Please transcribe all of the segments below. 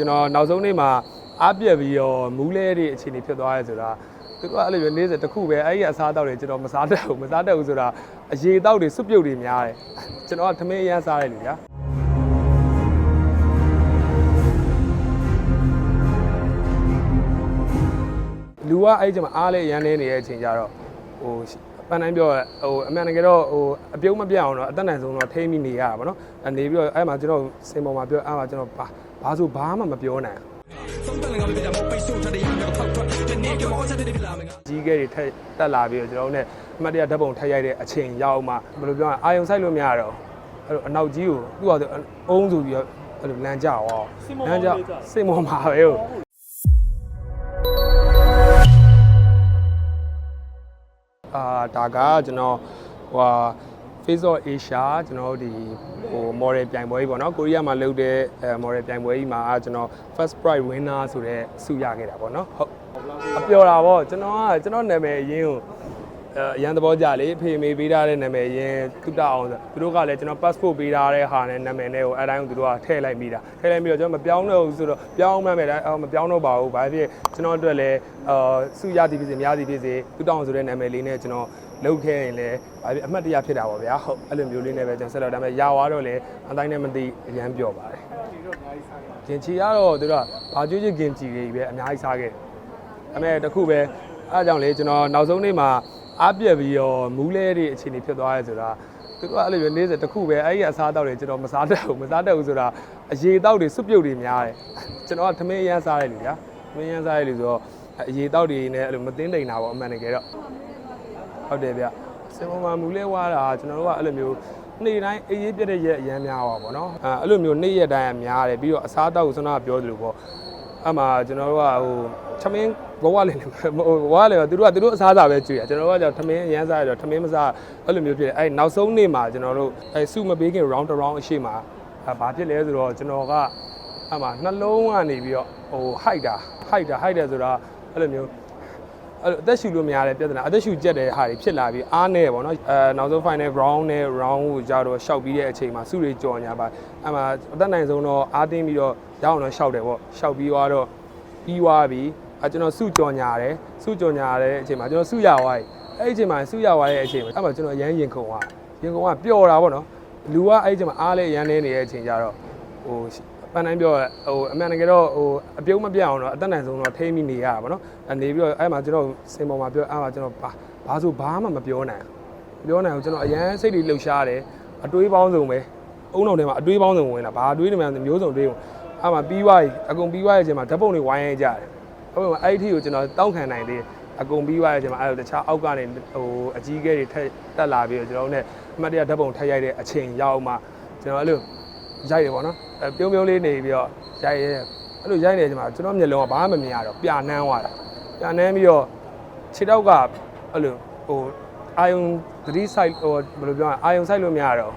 ကျွန်တော်နောက်ဆုံးနေ့မှာအားပြက်ပြီးတော့မူးလဲတဲ့အခြေအနေဖြစ်သွားရဲဆိုတာသူကအဲ့လိုမျိုးနေ့စဉ်တစ်ခုပဲအဲ့ဒီအစားအသောက်တွေကျွန်တော်မစားတတ်ဘူးမစားတတ်ဘူးဆိုတာအရေတောက်တွေစွပ်ပြုတ်တွေများတယ်ကျွန်တော်ကသမင်းအရမ်းစားတယ်လူဗျာလူကအဲ့ဒီချိန်မှာအားလဲရမ်းနေနေတဲ့အချိန်ကျတော့ဟိုပန်းတိုင်းပြောရဟိုအမှန်တကယ်တော့ဟိုအပြုံးမပြတ်အောင်တော့အသက်နိုင်ဆုံးတော့ထိမ့်မိနေရတာဗောနော်အနေပြီးတော့အဲ့မှာကျွန်တော်စိန်ပေါ်မှာပြောအဲ့မှာကျွန်တော်ဘာ ဘာဆိုဘာမှမပြောနိုင်ဘူးကြီးကဲတွေထက်တက်လာပြီးတော့ကျွန်တော်တို့ ਨੇ အမှတ်တရဓာတ်ပုံထက်ရိုက်တဲ့အချိန်ရောက်မှဘယ်လိုပြောရလဲအာယုံဆိုင်လို့မရတော့အဲ့လိုအနောက်ကြီးကိုသူ့ဟာသူအုံးဆိုပြီးတော့အဲ့လိုလမ်းကြောက်အောင်လမ်းကြောက်စိတ်မောမှာပဲဟုတ်အာဒါကကျွန်တော်ဟိုဟာ Face of Asia ကျွန်တော်တို့ဒီဟို model ပြိုင်ပွဲကြီးပေါ့နော်ကိုရီးယားမှာလုပ်တဲ့အဲ model ပြိုင်ပွဲကြီးမှာကျွန်တော် first prize winner ဆိုတဲ့ဆုရခဲ့တာပေါ့နော်ဟုတ်အပျော်တာပေါ့ကျွန်တော်ကကျွန်တော်နာမည်အရင်ကိုအဲအရန်သဘောကြလေအဖေမေပေးထားတဲ့နာမည်အရင်ကုတအောင်ဆိုသူတို့ကလည်းကျွန်တော် passport ပေးထားတဲ့ဟာနဲ့နာမည်နဲ့ကိုအဲတိုင်းကိုသူတို့ကထည့်လိုက်မိတာထည့်လိုက်ပြီးတော့ကျွန်တော်မပြောင်းတော့ဘူးဆိုတော့ပြောင်းမှမယ်တိုင်းအော်မပြောင်းတော့ပါဘူးဘာဖြစ်ကျွန်တော်အတွက်လည်းအာဆုရသည်ဖြစ်စေမရသည်ဖြစ်စေကုတအောင်ဆိုတဲ့နာမည်လေးနဲ့ကျွန်တော် လုပ်ခဲ့ရင်လည်းဘာဖြစ်အမှတ်တရဖြစ်တာပေါ့ဗျာဟုတ်အဲ့လိုမျိုးလေးနဲ့ပဲကျွန်တော်ဆက်တော့ဒါပေမဲ့ရာသွားတော့လည်းအတိုင်းနဲ့မသိအရန်ပြော့ပါတယ်ဂျင်ချီကတော့သူတို့ကဘာကျွေးချစ်ဂျင်ချီတွေပဲအများကြီးစားခဲ့တယ်ဒါပေမဲ့တခုပဲအားကြောင့်လေကျွန်တော်နောက်ဆုံးနေ့မှာအားပြက်ပြီးတော့မူးလဲတဲ့အခြေအနေဖြစ်သွားရဲဆိုတာသူတို့ကအဲ့လိုမျိုးနေ့စဉ်တခုပဲအဲ့ဒီအစားအသောက်တွေကျွန်တော်မစားတတ်ဘူးမစားတတ်ဘူးဆိုတာအရေတောက်တွေစွပ်ပြုတ်တွေများတယ်ကျွန်တော်ကသမင်းအရမ်းစားတယ်လူဗျာသမင်းအရမ်းစားတယ်လူဆိုတော့အရေတောက်တွေနဲ့အဲ့လိုမသိမ့်တိန်တာပေါ့အမှန်တကယ်တော့ ဟုတ်တယ်ဗျစင်ပေါ်မှာမူလဲဝါတာကျွန်တော်တို့ကအဲ့လိုမျိုးနေ့တိုင်းအေးရေးပြတဲ့ရက်အရမ်းများပါဘောနော်အဲအဲ့လိုမျိုးနေ့ရက်တိုင်းအများတယ်ပြီးတော့အစားအသောက်ကိုဆွမ်းနာပြောသလိုပေါ့အဲ့မှာကျွန်တော်တို့ကဟိုထမင်းဘဝလေးဟိုဘဝလေးကသူတို့ကသူတို့အစားအစာပဲကြွေရကျွန်တော်တို့ကကြောင့်ထမင်းအရမ်းစားရတော့ထမင်းမစားအဲ့လိုမျိုးဖြစ်တယ်အဲ့နောက်ဆုံးနေ့မှာကျွန်တော်တို့အဲစုမပေးခင် round to round အရှိမှာအဲဘာဖြစ်လဲဆိုတော့ကျွန်တော်ကအဲ့မှာနှလုံးကနေပြီးတော့ဟို height တာ height တာ height တယ်ဆိုတာအဲ့လိုမျိုး အဲ့လိုအသက်ရှူလို့မရတဲ့ပြဿနာအသက်ရှူကျက်တဲ့ဟာတွေဖြစ်လာပြီးအားနေပေါ့နော်အဲနောက်ဆုံး final round နဲ့ round ကိုကြာတော့ရှောက်ပြီးတဲ့အချိန်မှာစုတွေကြော်ညာပါအဲ့မှာအသက်နိုင်ဆုံးတော့အားတင်းပြီးတော့ရအောင်တော့ရှောက်တယ်ပေါ့ရှောက်ပြီးသွားတော့ပြီးသွားပြီအဲကျွန်တော်စုကြော်ညာတယ်စုကြော်ညာတဲ့အချိန်မှာကျွန်တော်စုရသွားပြီအဲ့ဒီအချိန်မှာစုရသွားတဲ့အချိန်မှာအဲ့မှာကျွန်တော်ရမ်းရင်ခုန်သွားရင်ခုန်ကပျော်တာပေါ့နော်လူကအဲ့ဒီအချိန်မှာအားလဲရမ်းနေနေတဲ့အချိန်ကျတော့ဟို ပန်းတိုင်းပြောရဟိုအမှန်တကယ်တော့ဟိုအပြုံးမပြတ်အောင်တော့အသက်နိုင်ဆုံးတော့ထိမ့်မိနေရတာပေါ့နော်အနေပြီးတော့အဲ့မှာကျွန်တော်စိန်ပေါ်မှာပြောအဲ့မှာကျွန်တော်ဘာဘာဆိုဘာမှမပြောနိုင်ဘူးပြောနိုင်ဘူးကျွန်တော်အရန်စိတ်တွေလှုပ်ရှားတယ်အတွေးပေါင်းစုံပဲအုံတော်ထဲမှာအတွေးပေါင်းစုံဝင်လာဘာအတွေးတွေမှမျိုးစုံတွေးဝင်အဲ့မှာပြီးသွားပြီအကုန်ပြီးသွားရဲ့အချိန်မှာဓာတ်ပုံတွေဝိုင်းရဲကြတယ်အဲ့မှာအဲ့ဒီအထိကိုကျွန်တော်တောက်ခံနိုင်သေးတယ်အကုန်ပြီးသွားရဲ့အချိန်မှာအဲ့လိုတခြားအောက်ကနေဟိုအကြီးကဲတွေထက်တက်လာပြီးတော့ကျွန်တော်တို့ ਨੇ အမှတ်တရဓာတ်ပုံထက်ရိုက်တဲ့အချိန်ရောက်မှကျွန်တော်အဲ့လို ရိုက်တယ်ပေါ့နော်အဲပြုံးပြုံးလေးနေပြီးတော့ရိုက်ရဲအဲ့လိုရိုက်နေတဲ့အချိန်မှာကျွန်တော်မျက်လုံးကဘာမှမမြင်ရတော့ပြာနှမ်းသွားတာပြာနှမ်းပြီးတော့ခြေတောက်ကအဲ့လိုဟိုအာယုံသတိဆိုင်ဟိုဘယ်လိုပြောရလဲအာယုံဆိုင်လို့မရတော့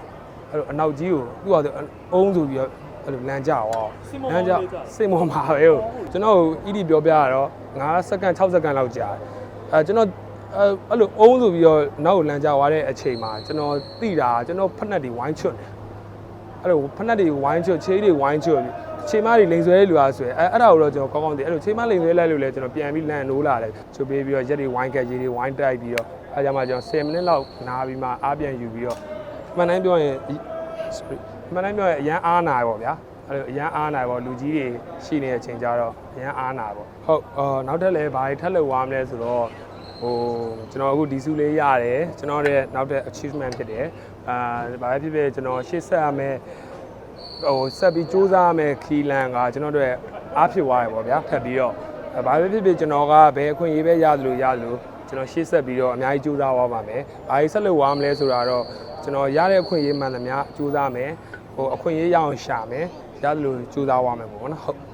အဲ့လိုအနောက်ကြီးကိုသူ့ဟာသူအုံးဆိုပြီးတော့အဲ့လိုလမ်းကြောက်အောင်လမ်းကြောက်စိတ်မောမှာပဲဟုတ်ကျွန်တော်ဣတိပြောပြရတော့9စက္ကန့်6စက္ကန့်လောက်ကြာတယ်အဲကျွန်တော်အဲအဲ့လိုအုံးဆိုပြီးတော့နောက်ကိုလမ်းကြောက်သွားတဲ့အချိန်မှာကျွန်တော်သိတာကျွန်တော်ဖက်နှက်တွေဝိုင်းချွတ်တယ် အဲ့လိုဖက်နှက်တွေဝိုင်းချွတ်ချေးတွေဝိုင်းချွတ်ပြီးခြေမတွေလိန်ဆွဲလူအားဆိုရင်အဲအဲ့ဒါကိုတော့ကျွန်တော်ကောင်းကောင်းသိအဲ့လိုခြေမလိန်ဆွဲလိုက်လို့လဲကျွန်တော်ပြန်ပြီးလန်နိုးလာတယ်ချွတ်ပေးပြီးတော့ရက်တွေဝိုင်းကက်ရေတွေဝိုင်းတိုက်ပြီးတော့အဲကြမှာကျွန်တော်10မိနစ်လောက်နားပြီးမှအားပြန်ယူပြီးတော့မှန်တိုင်းပြောရင် sorry မှန်တိုင်းပြောရင်အရန်အားနာပေါ့ဗျာအဲ့လိုအရန်အားနာပေါ့လူကြီးတွေရှိနေတဲ့အချိန်ကြတော့အရန်အားနာပေါ့ဟုတ်အော်နောက်ထပ်လည်းဘာတွေထပ်လုပ်သွားမလဲဆိုတော့ဟိုကျွန်တော်အခုဒီစုလေးရတယ်ကျွန်တော်ရဲ့နောက်ထပ် achievement ဖြစ်တယ် အာဘာပဲဖြစ်ဖြစ်ကျွန်တော်ရှေ့ဆက်ရမယ်ဟိုဆက်ပြီးစူးစမ်းရမယ်ခီလန်ကကျွန်တော်တို့ရဲ့အားဖြစ်သွားရပေါ့ဗျာထပ်ပြီးတော့အဲဘာပဲဖြစ်ဖြစ်ကျွန်တော်ကဘယ်အခွင့်အရေးပဲရသလိုရသလိုကျွန်တော်ရှေ့ဆက်ပြီးတော့အများကြီးစူးစမ်းသွားပါမယ်။ဘာကြီးဆက်လို့ဝါမလဲဆိုတာတော့ကျွန်တော်ရတဲ့အခွင့်အရေးမှန်သမျှစူးစမ်းမယ်။ဟိုအခွင့်အရေးရအောင်ရှာမယ်။ရသလိုစူးစမ်းသွားမယ်ပေါ့နော်ဟုတ်